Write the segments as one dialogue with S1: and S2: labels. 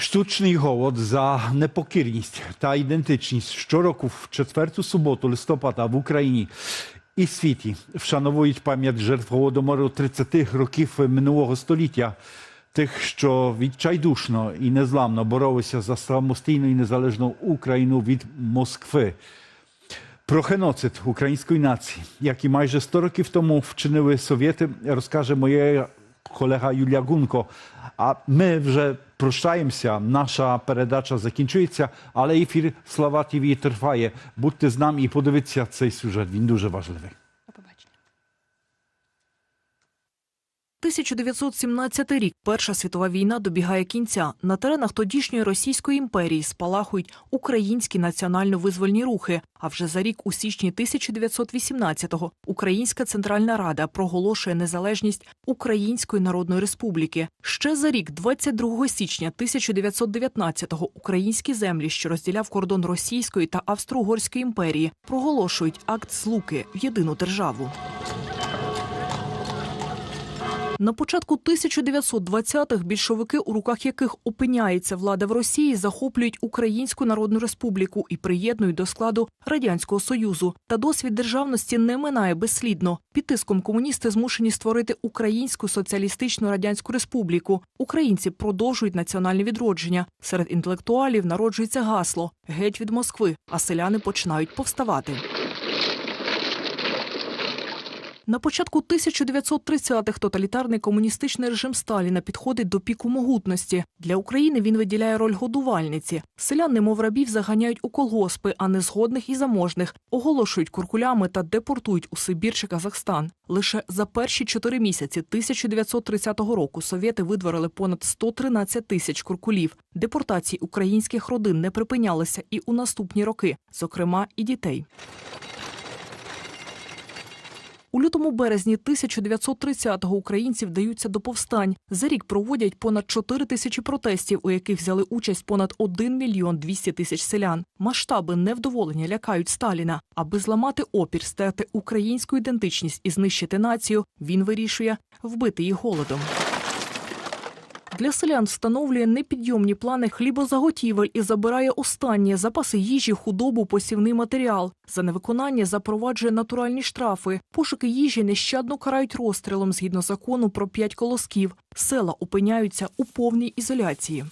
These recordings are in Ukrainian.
S1: Штучний голод за непокірність та ідентичність щороку в четверту суботу листопада в Україні і світі вшановують пам'ять жертв голодомору 30 років минулого століття. Тих, що відчайдушно і незламно боролися за самостійну і незалежну Україну від Москви. Про геноцид української нації, який майже 100 років тому вчинили совєти, розкаже моя колега Юлія Гунко. А ми вже прощаємося. Наша передача закінчується, але ефір Слава ТВ триває. Будьте з нами і подивіться цей сюжет. Він дуже важливий.
S2: До побачення.
S3: 1917 рік Перша світова війна добігає кінця. На теренах тодішньої Російської імперії спалахують українські національно-визвольні рухи. А вже за рік, у січні 1918-го, Українська Центральна Рада проголошує незалежність Української Народної Республіки. Ще за рік, 22 січня 1919-го, українські землі, що розділяв кордон Російської та Австро-Угорської імперії, проголошують акт злуки в єдину державу. На початку 1920-х більшовики, у руках яких опиняється влада в Росії, захоплюють Українську Народну Республіку і приєднують до складу Радянського Союзу. Та досвід державності не минає безслідно. Під тиском комуністи змушені створити Українську соціалістичну радянську республіку. Українці продовжують національне відродження. Серед інтелектуалів народжується гасло геть від Москви, а селяни починають повставати. На початку 1930-х тоталітарний комуністичний режим Сталіна підходить до піку могутності. Для України він виділяє роль годувальниці. Селян, немов рабів, заганяють у колгоспи, а незгодних і заможних, оголошують куркулями та депортують у Сибір чи Казахстан. Лише за перші чотири місяці 1930 року совєти видворили понад 113 тисяч куркулів. Депортації українських родин не припинялися і у наступні роки, зокрема і дітей. У лютому березні 1930-го українці вдаються до повстань. За рік проводять понад 4 тисячі протестів, у яких взяли участь понад 1 мільйон 200 тисяч селян. Масштаби невдоволення лякають Сталіна. Аби зламати опір, стерти українську ідентичність і знищити націю, він вирішує вбити її голодом. Для селян встановлює непідйомні плани хлібозаготівель і забирає останні запаси їжі, худобу, посівний матеріал. За невиконання запроваджує натуральні штрафи. Пошуки їжі нещадно карають розстрілом згідно закону про п'ять колосків. Села опиняються у повній ізоляції.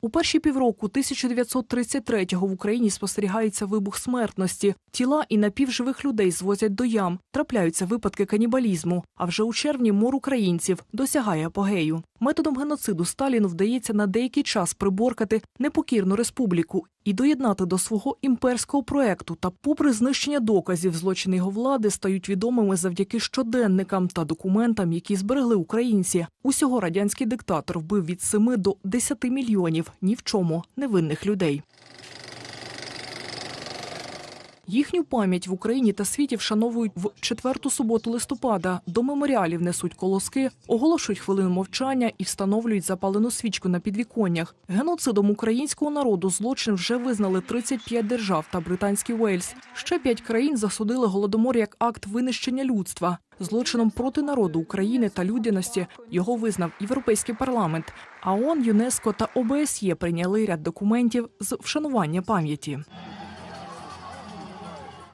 S3: У перші півроку 1933-го в Україні спостерігається вибух смертності. Тіла і напівживих людей звозять до ям. Трапляються випадки канібалізму. А вже у червні мор українців досягає апогею. Методом геноциду Сталіну вдається на деякий час приборкати непокірну республіку і доєднати до свого імперського проекту. Та, попри знищення доказів, злочини його влади стають відомими завдяки щоденникам та документам, які зберегли українці. Усього радянський диктатор вбив від 7 до 10 мільйонів ні в чому невинних людей. Їхню пам'ять в Україні та світі вшановують в четверту суботу листопада. До меморіалів несуть колоски, оголошують хвилину мовчання і встановлюють запалену свічку на підвіконнях. Геноцидом українського народу злочин вже визнали 35 держав та британський Уельс. Ще п'ять країн засудили голодомор як акт винищення людства. Злочином проти народу України та людяності його визнав Європейський парламент. А ООН, ЮНЕСКО та ОБСЄ прийняли ряд документів з вшанування пам'яті.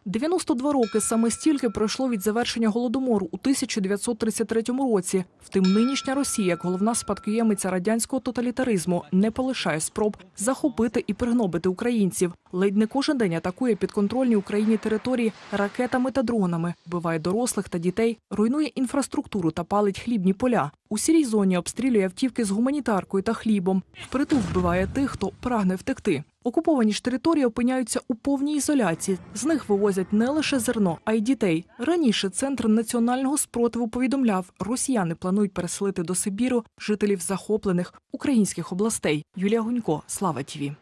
S3: 92 роки саме стільки пройшло від завершення голодомору у 1933 році. Втім, нинішня Росія, як головна спадкоємиця радянського тоталітаризму, не полишає спроб захопити і пригнобити українців. Ледь не кожен день атакує підконтрольні Україні території ракетами та дронами, вбиває дорослих та дітей, руйнує інфраструктуру та палить хлібні поля. У сірій зоні обстрілює автівки з гуманітаркою та хлібом. Впритул вбиває тих, хто прагне втекти. Окуповані ж території опиняються у повній ізоляції. З них вивозять не лише зерно, а й дітей. Раніше центр національного спротиву повідомляв, росіяни планують переселити до Сибіру жителів захоплених українських областей. Юлія Гунько, Слава Тіві.